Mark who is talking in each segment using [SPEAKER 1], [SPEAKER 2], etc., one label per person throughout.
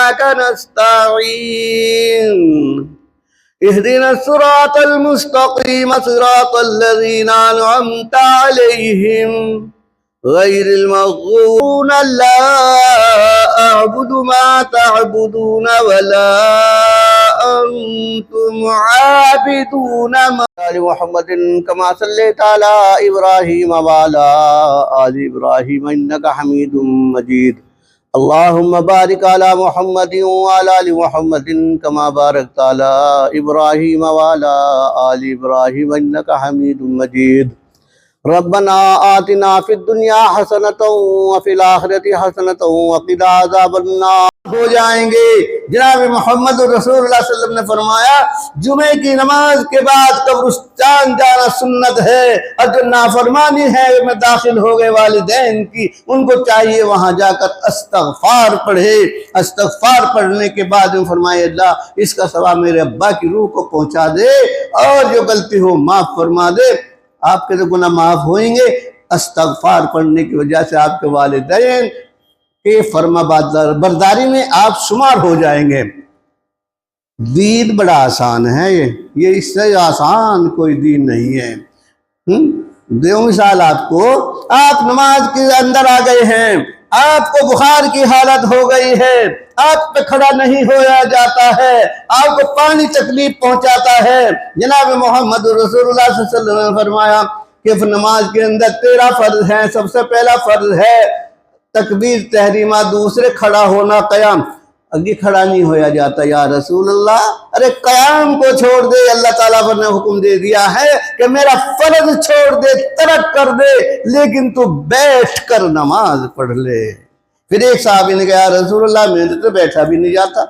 [SPEAKER 1] وإياك نستعين. اهدنا الصراط المستقيم صراط الذين أنعمت عليهم غير المغضوب لا أعبد ما تعبدون ولا أنتم عابدون. ما آل محمد كما صليت على إبراهيم وعلى آل إبراهيم إنك حميد مجيد. اللهم بارك على محمد وعلى آل محمد كما باركت على إبراهيم وعلى آل إبراهيم إنك حميد مجيد. ربنا آتنا في الدنيا حسنة وفي الآخرة حسنة وقنا عذاب النار. ہو جائیں گے۔ جناب محمد رسول اللہ صلی اللہ علیہ وسلم نے فرمایا جمعے کی نماز کے بعد قبرستان جانا سنت ہے۔ اور جو نافرمانی ہے میں داخل ہو گئے والدین کی، ان کو چاہیے وہاں جا کر استغفار پڑھے۔ استغفار پڑھنے کے بعد میں فرمائے، اللہ، اس کا ثواب میرے ابا کی روح کو پہنچا دے اور جو غلطی ہو، معاف فرما دے۔ آپ کے تو گناہ معاف ہوئیں گے۔ استغفار پڑھنے کی وجہ سے آپ کے والدین کے فرما برداری میں آپ شمار ہو جائیں گے۔ دین بڑا آسان ہے یہ۔ یہ اس سے آسان کوئی دین نہیں ہے۔ ہم؟ دیو مثال آپ کو۔ آپ نماز کے اندر آ گئے ہیں۔ آپ کو بخار کی حالت ہو گئی ہے۔ آپ پہ کھڑا نہیں ہویا جاتا ہے۔ آپ کو پانی تکلیف پہنچاتا ہے۔ جناب محمد رسول اللہ صلی اللہ علیہ وسلم نے فرمایا کہ نماز کے اندر تیرہ فرض ہیں سب سے پہلا فرض ہے۔ تکبیر تحریمہ دوسرے کھڑا ہونا قیام۔ اگے کھڑا نہیں ہویا جاتا، یا رسول اللہ، ارے قیام کو چھوڑ دے، اللہ تعالیٰ پر نے حکم دے دیا ہے کہ میرا فرض چھوڑ دے، ترک کر دے، لیکن تو بیٹھ کر نماز پڑھ لے۔ پھر ایک صحابی نے کہا رسول اللہ، میں تو بیٹھا بھی نہیں جاتا۔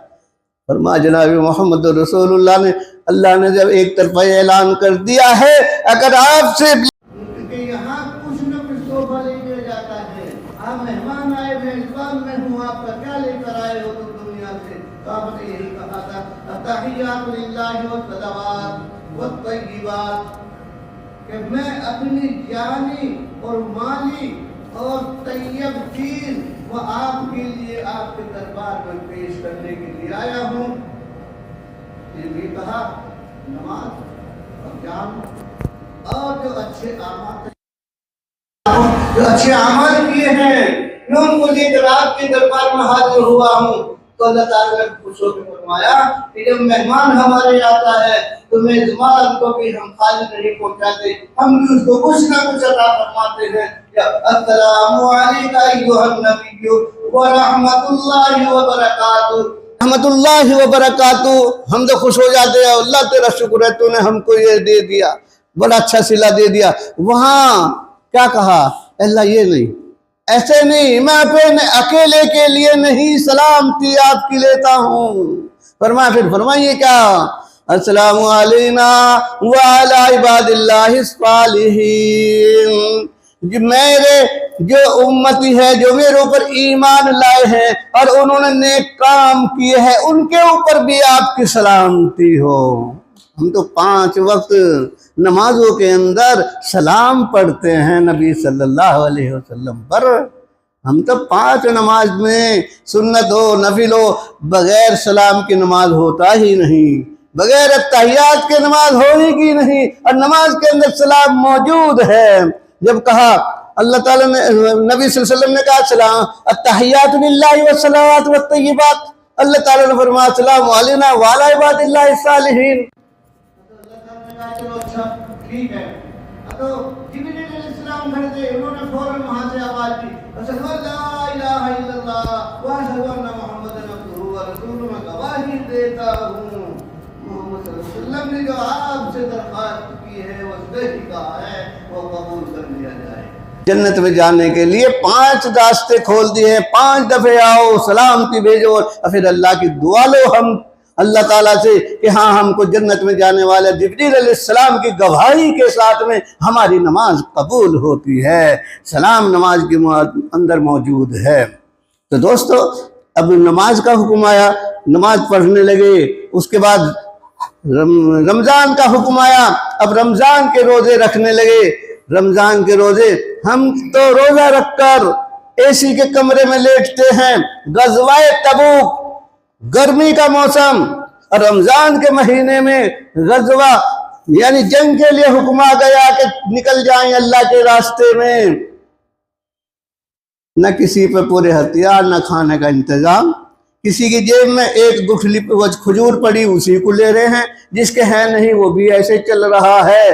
[SPEAKER 1] فرما جناب محمد رسول اللہ نے اللہ نے جب ایک طرف اعلان کر دیا ہے، اگر آپ سے یہاں کچھ نہ کچھ تحفہ لے کے جاتا ہے آپ مہمان آئے میزبان میں ہوں آپ کا کیا لے کر آئے ہو تو دنیا سے تو آپ نے یہی کہا تھا التحیات للہ والصلوات والطیبات کہ میں اپنی جانی اور مالی اور طیب چیز وہ آپ کے لیے آپ کے دربار میں پیش کرنے کے لیے آیا ہوں۔ یہ بھی کہا، نماز اور جان اور جو اچھے اعمال جو اچھے عمل کیے ہیں، میں ان کو لے کر آپ کے دربار میں حاضر ہوا ہوں۔ تو اللہ تعالیٰ نے خوش ہو کے فرمایا کہ جب مہمان ہمارے آتا ہے تو میزبان کو بھی ہم خالی نہیں پہنچاتے، ہم بھی اس کو کچھ نہ کچھ عطا فرماتے ہیں۔ السلام علیکم ایھا النبی ورحمۃ اللہ وبرکاتہ۔ رحمت اللہ وبرکاتہ۔ ہم تو خوش ہو جاتے ہیں، اللہ تیرا شکر ہے تو نے ہم کو یہ دے دیا۔ بڑا اچھا سلا دے دیا۔ وہاں کیا کہا؟ اللہ یہ نہیں۔ ایسے نہیں، میں اپنے اکیلے کے لیے نہیں سلامتی آپ کی لیتا ہوں۔ فرمایا پھر فرمائیے کیا؟ السلام علینا وعلی عباد اللہ الصالحین۔ میرے، جو امتی ہے، جو میرے اوپر ایمان لائے ہیں اور انہوں نے نیک کام کیے ہیں، ان کے اوپر بھی آپ کی سلامتی ہو۔ ہم تو پانچ وقت نمازوں کے اندر سلام پڑھتے ہیں نبی صلی اللہ علیہ وسلم پر۔ ہم تو پانچ نماز میں سنت ہو، نفل ہو، بغیر سلام کی نماز ہوتا ہی نہیں، بغیر اتحیات کے نماز ہو ہی کی نہیں، اور نماز کے اندر سلام موجود ہے۔ جب کہا اللہ تعالیٰ نے، نبی صلی اللہ علیہ وسلم نے کہا، سلام اتحیات للہ والصلوات والطیبات اللہ تعالیٰ نے فرمایا السلام علینا وعلی عباد اللہ الصالحین اللہ تعالیٰ نے کہا، چلو اچھا ٹھیک ہے۔ تو جبریل علیہ السلام گھر تھے انہوں نے فوراً وہاں سے آواز دی اشہد ان لا الہ الا اللہ واشہد ان محمد عبدہ ورسولہ میں گواہی دیتا ہوں۔ محمد صلی اللہ علیہ وسلم نے جو آپ سے درخواست کی ہے، وہ صحیح کہا ہے، وہ قبول کر لیا جائے۔ جنت میں جانے کے لیے پانچ راستے کھول دیے ہیں پانچ دفعے آؤ سلامتی بھیجو، اور پھر اللہ کی دعا لو ہم اللہ تعالیٰ سے کہ ہاں ہم کو جنت میں جانے والے جبریل علیہ السلام کی گواہی کے ساتھ میں ہماری نماز قبول ہوتی ہے، سلام نماز کے اندر موجود ہے۔ تو دوستو، اب نماز کا حکم آیا، نماز پڑھنے لگے، اس کے بعد رمضان کا حکم آیا، اب رمضان کے روزے رکھنے لگے۔ رمضان کے روزے ہم تو روزہ رکھ کر اے سی کے کمرے میں لیٹتے ہیں، غزوہ تبوک۔ گرمی کا موسم اور رمضان کے مہینے میں غزوہ یعنی جنگ کے لیے حکم آ گیا کہ نکل جائیں اللہ کے راستے میں۔ نہ کسی پہ پورے ہتھیار، نہ کھانے کا انتظام۔ کسی کی جیب میں ایک گٹھلی کھجور پڑی، اسی کو لے رہے ہیں۔ جس کے ہیں نہیں، وہ بھی ایسے چل رہا ہے۔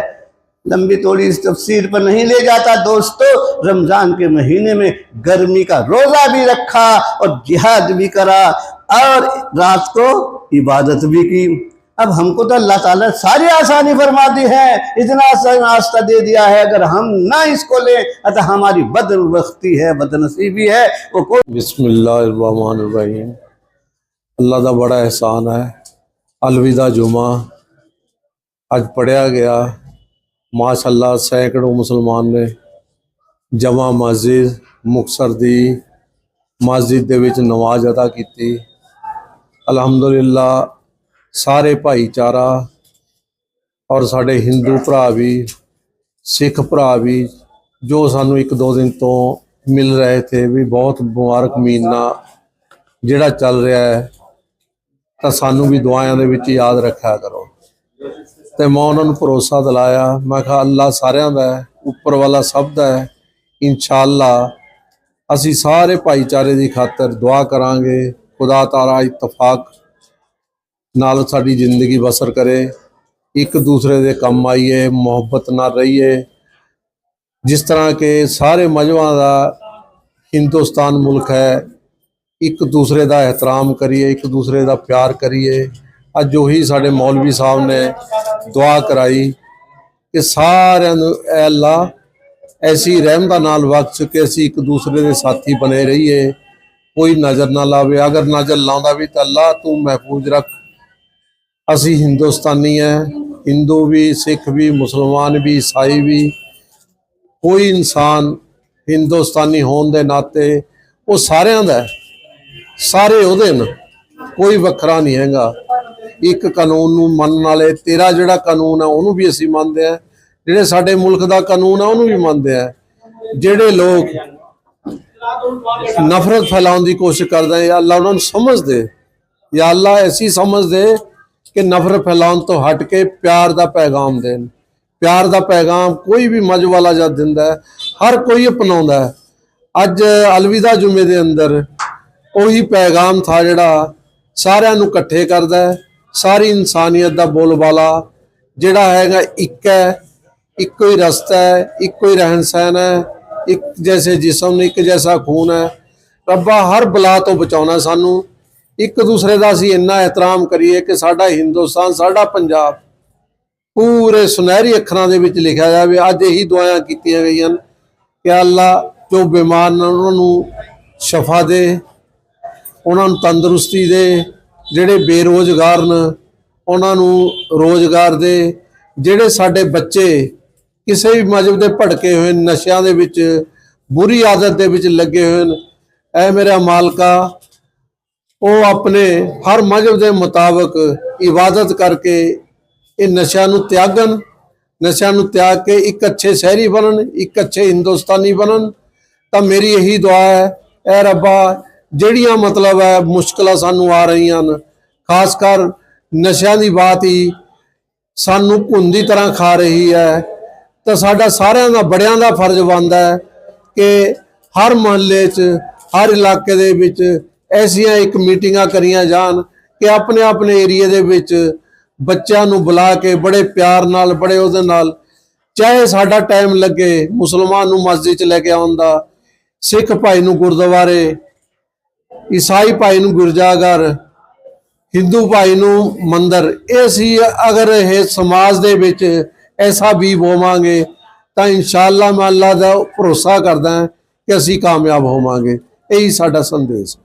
[SPEAKER 1] لمبی توڑی اس تفسیر پر نہیں لے جاتا۔ دوستو، رمضان کے مہینے میں گرمی کا روزہ بھی رکھا اور جہاد بھی کرا۔ اور رات کو عبادت بھی کی۔ اب ہم کو تو اللہ تعالیٰ ساری آسانی فرما دی ہے۔ اتنا راستہ دے دیا ہے۔ اگر ہم نہ اس کو لیں، اتا ہماری بد وقتی ہے بد نصیبی
[SPEAKER 2] ہے۔ وہ کوئی بسم اللہ الرحمن الرحیم۔ اللہ کا بڑا احسان ہے۔ الوداع جمعہ آج پڑھیا گیا۔ ماشاء اللہ سینکڑوں مسلمان نے جمع مسجد مقصر دی۔ مسجد دے وچ نماز ادا کیتی۔ ਅਲਹਮਦੁਲਿਲਾ, ਸਾਰੇ ਭਾਈਚਾਰਾ ਔਰ ਸਾਡੇ ਹਿੰਦੂ ਭਰਾ ਵੀ, ਸਿੱਖ ਭਰਾ ਵੀ, ਜੋ ਸਾਨੂੰ ਇੱਕ ਦੋ ਦਿਨ ਤੋਂ ਮਿਲ ਰਹੇ ਥੇ, ਵੀ ਬਹੁਤ ਮੁਬਾਰਕ ਮਹੀਨਾ ਜਿਹੜਾ ਚੱਲ ਰਿਹਾ ਹੈ, ਤਾਂ ਸਾਨੂੰ ਵੀ ਦੁਆਇਆਂ ਦੇ ਵਿੱਚ ਯਾਦ ਰੱਖਿਆ ਕਰੋ। ਤੇ ਮੈਂ ਉਹਨਾਂ ਨੂੰ ਭਰੋਸਾ ਦਿਲਾਇਆ, ਮੈਂ ਕਿਹਾ ਅੱਲਾ ਸਾਰਿਆਂ ਦਾ ਹੈ, ਉੱਪਰ ਵਾਲਾ ਸਭ ਦਾ ਹੈ, ਇਨਸ਼ਾਅੱਲਾ ਅਸੀਂ ਸਾਰੇ ਭਾਈਚਾਰੇ ਦੀ ਖਾਤਰ ਦੁਆ ਕਰਾਂਗੇ। ਖੁਦਾ ਤਾਰਾ ਇਤਫਾਕ ਨਾਲ ਸਾਡੀ ਜ਼ਿੰਦਗੀ ਬਸਰ ਕਰੇ। ਇੱਕ ਦੂਸਰੇ ਦੇ ਕੰਮ ਆਈਏ, ਮੁਹੱਬਤ ਨਾਲ ਰਹੀਏ। ਜਿਸ ਤਰ੍ਹਾਂ ਕਿ ਸਾਰੇ ਮਜ਼ਮਾਂ ਦਾ ਹਿੰਦੁਸਤਾਨ ਮੁਲਕ ਹੈ, ਇੱਕ ਦੂਸਰੇ ਦਾ ਇਹਤਰਾਮ ਕਰੀਏ, ਇੱਕ ਦੂਸਰੇ ਦਾ ਪਿਆਰ ਕਰੀਏ। ਅੱਜ ਉਹੀ ਸਾਡੇ ਮੌਲਵੀ ਸਾਹਿਬ ਨੇ ਦੁਆ ਕਰਾਈ ਕਿ ਸਾਰਿਆਂ ਨੂੰ ਐ ਅੱਲਾ ਐਸੀ ਰਹਿਮਤਾਂ ਨਾਲ ਬਖਸ਼ ਕੇ ਅਸੀਂ ਇੱਕ ਦੂਸਰੇ ਦੇ ਸਾਥੀ ਬਣੇ ਰਹੀਏ। ਕੋਈ ਨਜ਼ਰ ਨਾ ਲਾਵੇ। ਅਗਰ ਨਜ਼ਰ ਲਾਉਂਦਾ ਵੀ ਤਾਂ ਅੱਲਾ ਤੂੰ ਮਹਿਫੂਜ਼ ਰੱਖ। ਅਸੀਂ ਹਿੰਦੁਸਤਾਨੀ ਹੈ ਹਿੰਦੂ ਵੀ, ਸਿੱਖ ਵੀ, ਮੁਸਲਮਾਨ ਵੀ, ਈਸਾਈ ਵੀ। ਕੋਈ ਇਨਸਾਨ ਹਿੰਦੁਸਤਾਨੀ ਹੋਣ ਦੇ ਨਾਤੇ ਉਹ ਸਾਰਿਆਂ ਦਾ ਸਾਰੇ ਉਹਦੇ ਨੇ। ਕੋਈ ਵੱਖਰਾ ਨਹੀਂ ਹੈਗਾ। ਇੱਕ ਕਾਨੂੰਨ ਨੂੰ ਮੰਨਣ ਵਾਲੇ, ਤੇਰਾ ਜਿਹੜਾ ਕਾਨੂੰਨ ਹੈ ਉਹਨੂੰ ਵੀ ਅਸੀਂ ਮੰਨਦੇ ਆ ਜਿਹੜੇ ਸਾਡੇ ਮੁਲਕ ਦਾ ਕਾਨੂੰਨ ਹੈ ਉਹਨੂੰ ਵੀ ਮੰਨਦੇ ਆ ਜਿਹੜੇ ਲੋਕ ਨਫ਼ਰਤ ਫੈਲਾਉਣ ਦੀ ਕੋਸ਼ਿਸ਼ ਕਰਦਾ ਆ ਜਾਂ ਅੱਲਾ ਉਹਨਾਂ ਨੂੰ ਸਮਝ ਦੇ ਜਾਂ ਅੱਲਾ ਐਸੀ ਸਮਝ ਦੇ ਕਿ ਨਫ਼ਰਤ ਫੈਲਾਉਣ ਤੋਂ ਹਟ ਕੇ ਪਿਆਰ ਦਾ ਪੈਗਾਮ ਦੇਣ। ਪਿਆਰ ਦਾ ਪੈਗਾਮ ਕੋਈ ਵੀ ਮਜ ਵਾਲਾ ਜਦ ਦਿੰਦਾ ਹੈ, ਹਰ ਕੋਈ ਅਪਣਾਉਂਦਾ ਹੈ। ਅੱਜ ਅਲਵਿਦਾ ਜੁਮੇ ਦੇ ਅੰਦਰ ਉਹੀ ਪੈਗਾਮ ਥਾ ਜਿਹੜਾ ਸਾਰਿਆਂ ਨੂੰ ਇਕੱਠੇ ਕਰਦਾ ਹੈ। ਸਾਰੀ ਇਨਸਾਨੀਅਤ ਦਾ ਬੋਲਬਾਲਾ ਜਿਹੜਾ ਹੈਗਾ ਇੱਕ ਹੈ ਇੱਕੋ ਹੀ ਰਸਤਾ ਹੈ ਇੱਕੋ ਹੀ ਰਹਿਣ ਸਹਿਣ ਹੈ। ਇੱਕ ਜੈਸੇ ਜਿਸਮ ਇੱਕ ਜੈਸਾ ਖੂਨ ਹੈ। ਰੱਬਾ ਹਰ ਬਲਾ ਤੋਂ ਬਚਾਉਣਾ ਸਾਨੂੰ। ਇੱਕ ਦੂਸਰੇ ਦਾ ਅਸੀਂ ਇੰਨਾ ਇਤਰਾਮ ਕਰੀਏ ਕਿ ਸਾਡਾ ਹਿੰਦੁਸਤਾਨ, ਸਾਡਾ ਪੰਜਾਬ ਪੂਰੇ ਸੁਨਹਿਰੀ ਅੱਖਰਾਂ ਦੇ ਵਿੱਚ ਲਿਖਿਆ ਜਾਵੇ। ਅੱਜ ਇਹੀ ਦੁਆਇਆਂ ਕੀਤੀਆਂ ਗਈਆਂ ਨੇ ਕਿ ਅੱਲਾ ਜੋ ਬਿਮਾਰ ਨੇ, ਉਹਨਾਂ ਨੂੰ ਸ਼ਫਾ ਦੇ, ਉਹਨਾਂ ਨੂੰ ਤੰਦਰੁਸਤੀ ਦੇ। ਜਿਹੜੇ ਬੇਰੋਜ਼ਗਾਰ ਨੇ, ਉਹਨਾਂ ਨੂੰ ਰੋਜ਼ਗਾਰ ਦੇ। ਜਿਹੜੇ ਸਾਡੇ ਬੱਚੇ ਕਿਸੇ ਵੀ ਮਜਬ ਦੇ ਭੜਕੇ ਹੋਏ, ਨਸ਼ਿਆਂ ਦੇ ਵਿੱਚ, ਬੁਰੀ ਆਦਤ ਦੇ ਵਿੱਚ ਲੱਗੇ ਹੋਏ ਨੇ। ਐ ਮੇਰਾ ਮਾਲਕਾ ਉਹ ਆਪਣੇ ਹਰ ਮਜਬ ਦੇ ਮੁਤਾਬਕ ਇਬਾਦਤ ਕਰਕੇ ਇਹ ਨਸ਼ਿਆਂ ਨੂੰ ਤਿਆਗਣ, ਨਸ਼ਿਆਂ ਨੂੰ ਤਿਆਗ ਕੇ ਇੱਕ ਅੱਛੇ ਸ਼ਹਿਰੀ ਬਣਨ, ਇੱਕ ਅੱਛੇ ਹਿੰਦੁਸਤਾਨੀ ਬਣਨ। ਤਾਂ ਮੇਰੀ ਇਹੀ ਦੁਆ ਹੈ ਐ ਰੱਬਾ, ਜਿਹੜੀਆਂ ਮਤਲਬ ਹੈ, ਮੁਸ਼ਕਲਾਂ ਸਾਨੂੰ ਆ ਰਹੀਆਂ ਹਨ, ਖਾਸ ਕਰ ਨਸ਼ਿਆਂ ਦੀ ਬਾਤ ਹੀ ਸਾਨੂੰ ਘੁੰਦੀ ਤਰ੍ਹਾਂ ਖਾ ਰਹੀ ਹੈ। ਤਾਂ ਸਾਡਾ ਸਾਰਿਆਂ ਦਾ ਬੜਿਆਂ ਦਾ ਫਰਜ਼ ਬਣਦਾ ਹੈ ਕਿ ਹਰ ਮਹੱਲੇ 'ਚ, ਹਰ ਇਲਾਕੇ ਦੇ ਵਿੱਚ ਐਸੀਆਂ ਇੱਕ ਮੀਟਿੰਗਾਂ ਕਰੀਆਂ ਜਾਣ ਕਿ ਆਪਣੇ ਆਪਣੇ ਏਰੀਏ ਦੇ ਵਿੱਚ ਬੱਚਿਆਂ ਨੂੰ ਬੁਲਾ ਕੇ ਬੜੇ ਪਿਆਰ ਨਾਲ, ਬੜੇ ਉਹਦੇ ਨਾਲ, ਚਾਹੇ ਸਾਡਾ ਟਾਈਮ ਲੱਗੇ ਮੁਸਲਮਾਨ ਨੂੰ ਮਸਜਿਦ 'ਚ ਲੈ ਕੇ ਆਉਣ ਦਾ, ਸਿੱਖ ਭਾਈ ਨੂੰ ਗੁਰਦੁਆਰੇ, ਈਸਾਈ ਭਾਈ ਨੂੰ ਗਿਰਜਾਘਰ, ਹਿੰਦੂ ਭਾਈ ਨੂੰ ਮੰਦਰ, ਇਹ ਸੀ ਅਗਰ ਇਹ ਸਮਾਜ ਦੇ ਵਿੱਚ ਐਸਾ ਵੀ ਹੋਵਾਂਗੇ ਤਾਂ ਇਨਸ਼ਾਅੱਲਾ ਮੈਂ ਅੱਲਾ ਦਾ ਭਰੋਸਾ ਕਰਦਾ ਕਿ ਅਸੀਂ ਕਾਮਯਾਬ ਹੋਵਾਂਗੇ। ਇਹੀ ਸਾਡਾ ਸੰਦੇਸ਼